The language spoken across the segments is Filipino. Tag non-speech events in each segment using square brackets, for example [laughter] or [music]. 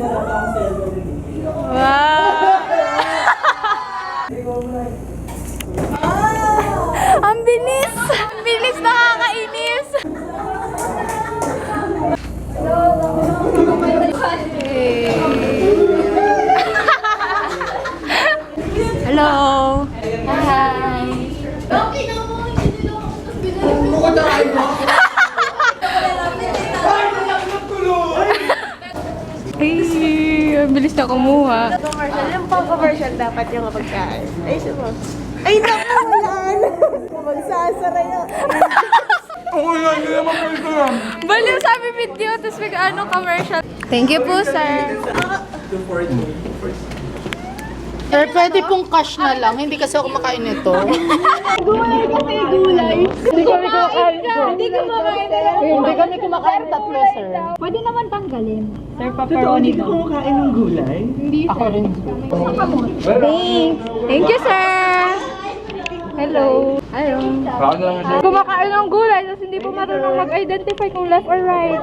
Wow! Ay, ang bilis na kumuha. Commercial. Yung pang commercial dapat yung pagkain. Ay, sumo. Ay, naku, wala na. Magsasara yun. Baliw sabi video, tapos mag ano commercial. Thank you po, sir. Sir, pwede pong cash na lang. Hindi kasi ako makain nito. Gulay kasi gulay. Hindi kami kumakain Hindi kumakain lang. Hindi kami kumakain tatlo, sir. Pwede naman tanggalin. Sir, pepperoni Hindi ko kumakain ng gulay. Ako rin. Thanks. Thank you, sir. Hello. Hello. Kumakain ng gulay, tapos hindi po marunong mag-identify kung left or right.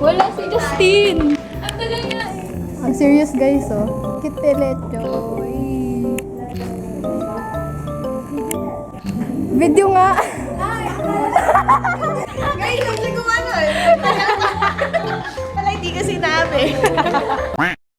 Wala si Justin. Ang serious guys, oh. Kitelecho. Video nga. Guys, hindi ko ano eh. Wala, [laughs] hindi kasi namin. [laughs]